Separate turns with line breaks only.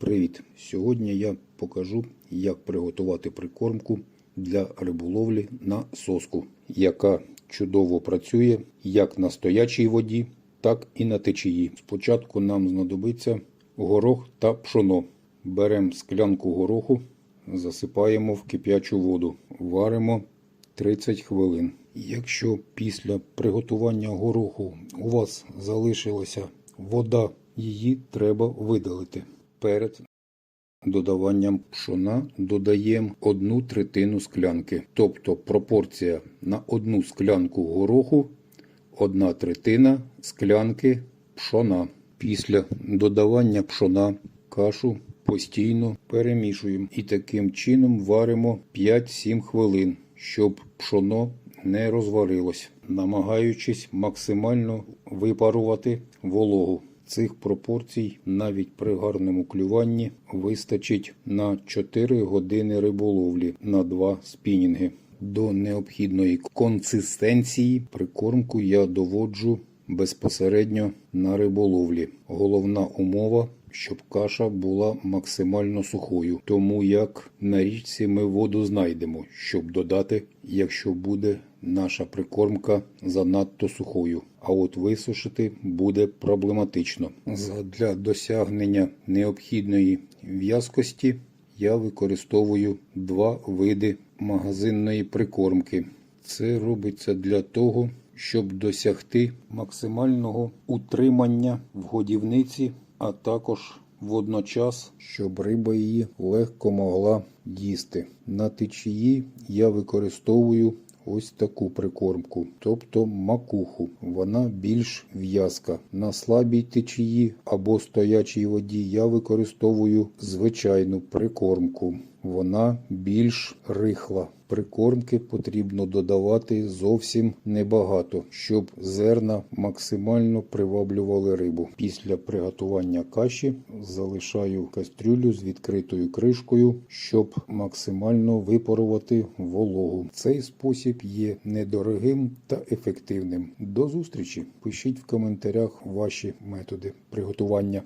Привіт! Сьогодні я покажу, як приготувати прикормку для риболовлі на соску, яка чудово працює як на стоячій воді, так і на течії. Спочатку нам знадобиться горох та пшоно. Беремо склянку гороху, засипаємо в кип'ячу воду, варимо 30 хвилин. Якщо після приготування гороху у вас залишилася вода, її треба видалити. Перед додаванням пшона додаємо одну третину склянки. Тобто пропорція на одну склянку гороху, одна третина склянки пшона. Після додавання пшона кашу постійно перемішуємо і таким чином варимо 5-7 хвилин, щоб пшоно не розварилось, намагаючись максимально випарувати вологу. Цих пропорцій навіть при гарному клюванні вистачить на 4 години риболовлі на 2 спінінги. До необхідної консистенції прикормку я доводжу безпосередньо на риболовлі. Головна умова, щоб каша була максимально сухою, тому як на річці ми воду знайдемо, щоб додати, якщо буде наша прикормка занадто сухою. А от висушити буде проблематично. Для досягнення необхідної в'язкості я використовую два види магазинної прикормки. Це робиться для того, щоб досягти максимального утримання в годівниці, а також водночас, щоб риба її легко могла їсти. На течії я використовую ось таку прикормку, тобто макуху. Вона більш в'язка. На слабій течії або стоячій воді я використовую звичайну прикормку. Вона більш рихла. Прикормки потрібно додавати зовсім небагато, щоб зерна максимально приваблювали рибу. Після приготування каші залишаю кастрюлю з відкритою кришкою, щоб максимально випарувати вологу. Цей спосіб є недорогим та ефективним. До зустрічі! Пишіть в коментарях ваші методи приготування.